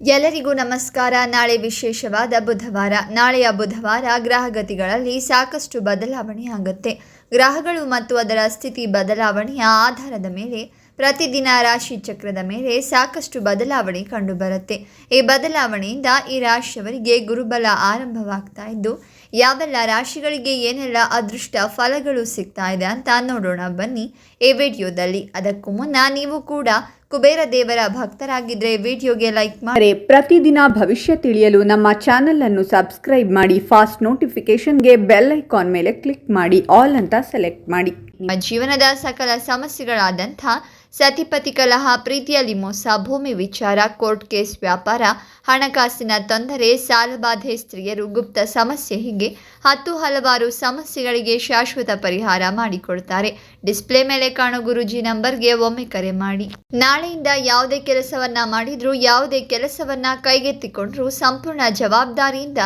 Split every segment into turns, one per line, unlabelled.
ಎಲ್ಲರಿಗೂ ನಮಸ್ಕಾರ. ನಾಳೆ ವಿಶೇಷವಾದ ಬುಧವಾರ. ನಾಳೆಯ ಬುಧವಾರ ಗ್ರಹಗತಿಗಳಲ್ಲಿ ಸಾಕಷ್ಟು ಬದಲಾವಣೆ ಆಗುತ್ತೆ. ಗ್ರಹಗಳು ಮತ್ತು ಅದರ ಸ್ಥಿತಿ ಬದಲಾವಣೆಯ ಆಧಾರದ ಮೇಲೆ ಪ್ರತಿದಿನ ರಾಶಿ ಚಕ್ರದ ಮೇಲೆ ಸಾಕಷ್ಟು ಬದಲಾವಣೆ ಕಂಡುಬರುತ್ತೆ. ಈ ಬದಲಾವಣೆಯಿಂದ ಈ ರಾಶಿಯವರಿಗೆ ಗುರುಬಲ ಆರಂಭವಾಗ್ತಾ ಇದ್ದು, ಯಾವೆಲ್ಲ ರಾಶಿಗಳಿಗೆ ಏನೆಲ್ಲ ಅದೃಷ್ಟ ಫಲಗಳು ಸಿಗ್ತಾ ಇದೆ ಅಂತ ನೋಡೋಣ ಬನ್ನಿ ಈ ವಿಡಿಯೋದಲ್ಲಿ. ಅದಕ್ಕೂ ಮುನ್ನ ನೀವು ಕೂಡ ಕುಬೇರ ದೇವರ ಭಕ್ತರಾಗಿದ್ರೆ ವಿಡಿಯೋಗೆ ಲೈಕ್ ಮಾಡಿ.
ಪ್ರತಿದಿನ ಭವಿಷ್ಯ ತಿಳಿಯಲು ನಮ್ಮ ಚಾನೆಲ್ ಅನ್ನು ಸಬ್ಸ್ಕ್ರೈಬ್ ಮಾಡಿ ಫಾಸ್ಟ್ ನೋಟಿಫಿಕೇಶನ್ಗೆ ಬೆಲ್ ಐಕಾನ್ ಮೇಲೆ ಕ್ಲಿಕ್ ಮಾಡಿ ಆಲ್ ಅಂತ ಸೆಲೆಕ್ಟ್ ಮಾಡಿ.
ನಿಮ್ಮ ಜೀವನದ ಸಕಲ ಸಮಸ್ಯೆಗಳಾದಂಥ ಸತಿಪತಿ ಕಲಹ ಪ್ರೀತಿಯಲ್ಲಿ ಮೋಸ, ಭೂಮಿ ವಿಚಾರ, ಕೋರ್ಟ್ ಕೇಸ್ ವ್ಯಾಪಾರ, ಹಣಕಾಸಿನ ತೊಂದರೆ ಸಾಲಬಾಧೆ ಸ್ತ್ರೀಯರು, ಗುಪ್ತ ಸಮಸ್ಯೆ ಹೀಗೆ ಹತ್ತು ಹಲವಾರು ಸಮಸ್ಯೆಗಳಿಗೆ ಶಾಶ್ವತ ಪರಿಹಾರ ಮಾಡಿಕೊಡ್ತಾರೆ. ಡಿಸ್ಪ್ಲೇ ಮೇಲೆ ಕಾಣೋ ಗುರುಜಿ ನಂಬರ್ಗೆ ಒಮ್ಮೆ ಕರೆ ಮಾಡಿ. ನಾಳೆಯಿಂದ ಯಾವುದೇ ಕೆಲಸವನ್ನ ಮಾಡಿದ್ರೂ, ಯಾವುದೇ ಕೆಲಸವನ್ನ ಕೈಗೆತ್ತಿಕೊಂಡ್ರೂ ಸಂಪೂರ್ಣ ಜವಾಬ್ದಾರಿಯಿಂದ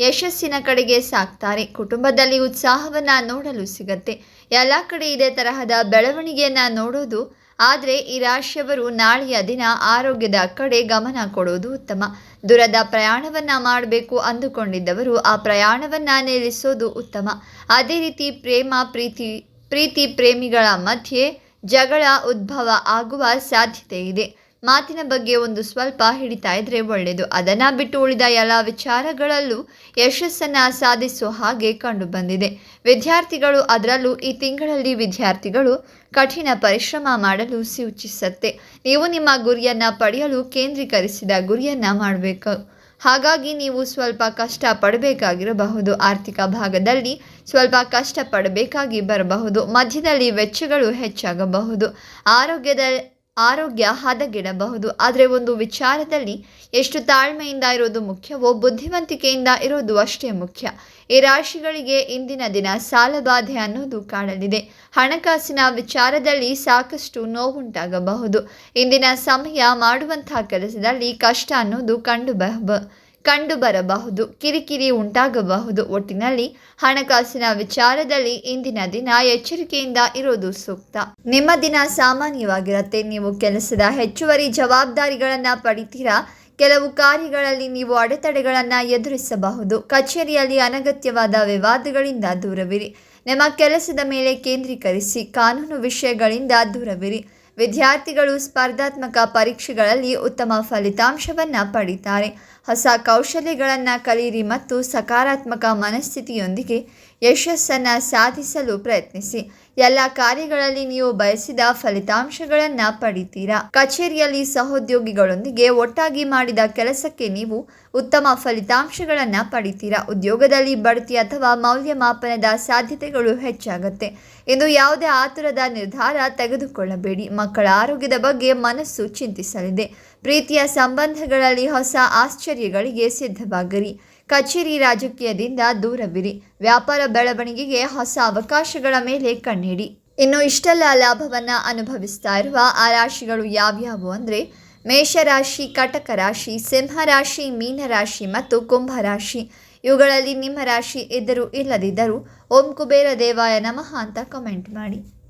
ಯಶಸ್ಸಿನ ಕಡೆಗೆ ಸಾಕ್ತಾರೆ. ಕುಟುಂಬದಲ್ಲಿ ಉತ್ಸಾಹವನ್ನ ನೋಡಲು ಸಿಗತ್ತೆ. ಎಲ್ಲ ಕಡೆ ಇದೇ ತರಹದ ಬೆಳವಣಿಗೆಯನ್ನ ನೋಡೋದು ಆದರೆ ಈ ರಾಶಿಯವರು ನಾಳೆಯ ದಿನ ಆರೋಗ್ಯದ ಕಡೆ ಗಮನ ಕೊಡೋದು ಉತ್ತಮ. ದೂರದ ಪ್ರಯಾಣವನ್ನ ಮಾಡಬೇಕು ಅಂದುಕೊಂಡಿದ್ದವರು ಆ ಪ್ರಯಾಣವನ್ನ ನಿಲ್ಲಿಸೋದು ಉತ್ತಮ. ಅದೇ ರೀತಿ ಪ್ರೇಮ, ಪ್ರೀತಿ ಪ್ರೀತಿ ಪ್ರೇಮಿಗಳ ಮಧ್ಯೆ ಜಗಳ, ಉದ್ಭವ ಆಗುವ ಸಾಧ್ಯತೆ ಇದೆ. ಮಾತಿನ ಬಗ್ಗೆ ಒಂದು ಸ್ವಲ್ಪ ಹಿಡಿತಾ ಇದ್ರೆ ಒಳ್ಳೆಯದು ಅದನ್ನು ಬಿಟ್ಟು ಉಳಿದ ಎಲ್ಲ ವಿಚಾರಗಳಲ್ಲೂ ಯಶಸ್ಸನ್ನು ಸಾಧಿಸೋ ಹಾಗೆ ಕಂಡು ಬಂದಿದೆ. ವಿದ್ಯಾರ್ಥಿಗಳು ಅದರಲ್ಲೂ ಈ ತಿಂಗಳಲ್ಲಿ ವಿದ್ಯಾರ್ಥಿಗಳು ಕಠಿಣ ಪರಿಶ್ರಮ ಮಾಡಲು ಸೂಚಿಸುತ್ತೆ. ನೀವು ನಿಮ್ಮ ಗುರಿಯನ್ನು ಪಡೆಯಲು ಕೇಂದ್ರೀಕರಿಸಿದ ಗುರಿಯನ್ನು ಮಾಡಬೇಕು. ಹಾಗಾಗಿ ನೀವು ಸ್ವಲ್ಪ ಕಷ್ಟ ಪಡಬೇಕಾಗಿರಬಹುದು. ಆರ್ಥಿಕ ಭಾಗದಲ್ಲಿ ಸ್ವಲ್ಪ ಕಷ್ಟಪಡಬೇಕಾಗಿ ಬರಬಹುದು. ಮಧ್ಯದಲ್ಲಿ ವೆಚ್ಚಗಳು ಹೆಚ್ಚಾಗಬಹುದು. ಆರೋಗ್ಯದ ಆರೋಗ್ಯ ಹದಗೆಡಬಹುದು. ಆದರೆ ಒಂದು ವಿಚಾರದಲ್ಲಿ ಎಷ್ಟು ತಾಳ್ಮೆಯಿಂದ ಇರೋದು ಮುಖ್ಯವೋ, ಬುದ್ಧಿವಂತಿಕೆಯಿಂದ ಇರೋದು ಅಷ್ಟೇ ಮುಖ್ಯ. ಈ ರಾಶಿಗಳಿಗೆ ಇಂದಿನ ದಿನ ಸಾಲಬಾಧೆ ಅನ್ನೋದು ಕಾಣಲಿದೆ. ಹಣಕಾಸಿನ ವಿಚಾರದಲ್ಲಿ ಸಾಕಷ್ಟು ನೋವುಂಟಾಗಬಹುದು. ಇಂದಿನ ಸಮಯ ಮಾಡುವಂತಹ ಕೆಲಸದಲ್ಲಿ ಕಷ್ಟ ಅನ್ನೋದು ಕಂಡು ಕಂಡು ಬರಬಹುದು ಕಿರಿಕಿರಿ ಉಂಟಾಗಬಹುದು. ಒಟ್ಟಿನಲ್ಲಿ ಹಣಕಾಸಿನ ವಿಚಾರದಲ್ಲಿ ಇಂದಿನ ದಿನ ಎಚ್ಚರಿಕೆಯಿಂದ ಇರೋದು ಸೂಕ್ತ. ನಿಮ್ಮ ದಿನ ಸಾಮಾನ್ಯವಾಗಿರುತ್ತೆ. ನೀವು ಕೆಲಸದ ಹೆಚ್ಚುವರಿ ಜವಾಬ್ದಾರಿಗಳನ್ನು ಪಡಿತೀರಾ? ಕೆಲವು ಕಾರ್ಯಗಳಲ್ಲಿ ನೀವು ಅಡೆತಡೆಗಳನ್ನು ಎದುರಿಸಬಹುದು. ಕಚೇರಿಯಲ್ಲಿ ಅನಗತ್ಯವಾದ ವಿವಾದಗಳಿಂದ ದೂರವಿರಿ. ನಿಮ್ಮ ಕೆಲಸದ ಮೇಲೆ ಕೇಂದ್ರೀಕರಿಸಿ, ಕಾನೂನು ವಿಷಯಗಳಿಂದ ದೂರವಿರಿ. ವಿದ್ಯಾರ್ಥಿಗಳು ಸ್ಪರ್ಧಾತ್ಮಕ ಪರೀಕ್ಷೆಗಳಲ್ಲಿ ಉತ್ತಮ ಫಲಿತಾಂಶವನ್ನು ಪಡೀತಾರೆ. ಹೊಸ ಕೌಶಲ್ಯಗಳನ್ನು ಕಲಿಯಿರಿ ಮತ್ತು ಸಕಾರಾತ್ಮಕ ಮನಸ್ಥಿತಿಯೊಂದಿಗೆ ಯಶಸ್ಸನ್ನು ಸಾಧಿಸಲು ಪ್ರಯತ್ನಿಸಿ. ಎಲ್ಲ ಕಾರ್ಯಗಳಲ್ಲಿ ನೀವು ಬಯಸಿದ ಫಲಿತಾಂಶಗಳನ್ನು ಪಡಿತೀರಾ? ಕಚೇರಿಯಲ್ಲಿ ಸಹೋದ್ಯೋಗಿಗಳೊಂದಿಗೆ ಒಟ್ಟಾಗಿ ಮಾಡಿದ ಕೆಲಸಕ್ಕೆ ನೀವು ಉತ್ತಮ ಫಲಿತಾಂಶಗಳನ್ನು ಪಡಿತೀರಾ? ಉದ್ಯೋಗದಲ್ಲಿ ಬಡ್ತಿ ಅಥವಾ ಮೌಲ್ಯಮಾಪನದ ಸಾಧ್ಯತೆಗಳು ಹೆಚ್ಚಾಗುತ್ತೆ. ಇಂದು ಯಾವುದೇ ಆತುರದ ನಿರ್ಧಾರ ತೆಗೆದುಕೊಳ್ಳಬೇಡಿ. ಮಕ್ಕಳ ಆರೋಗ್ಯದ ಬಗ್ಗೆ ಮನಸ್ಸು ಚಿಂತಿಸಲಿದೆ. ಪ್ರೀತಿಯ ಸಂಬಂಧಗಳಲ್ಲಿ ಹೊಸ ಆಶ್ಚರ್ಯಗಳಿಗೆ ಸಿದ್ಧವಾಗಿರಿ. ಕಚೇರಿ ರಾಜಕೀಯದಿಂದ ದೂರವಿರಿ. ವ್ಯಾಪಾರ ಬೆಳವಣಿಗೆಗೆ ಹೊಸ ಅವಕಾಶಗಳ ಮೇಲೆ ಕಣ್ಣಿಡಿ ಇನ್ನು ಇಷ್ಟೆಲ್ಲ ಲಾಭವನ್ನು ಅನುಭವಿಸ್ತಾ ಇರುವ ಆ ರಾಶಿಗಳು ಯಾವ್ಯಾವು ಅಂದರೆ ಮೇಷರಾಶಿ ಕಟಕ ರಾಶಿ ಸಿಂಹರಾಶಿ ಮೀನರಾಶಿ ಮತ್ತು ಕುಂಭರಾಶಿ ಇವುಗಳಲ್ಲಿ ನಿಮ್ಮ ರಾಶಿ ಇದ್ದರೂ ಇಲ್ಲದಿದ್ದರೂ, ಓಂ ಕುಬೇರ ದೇವಾಯ ನಮಃ ಅಂತ ಕಮೆಂಟ್ ಮಾಡಿ.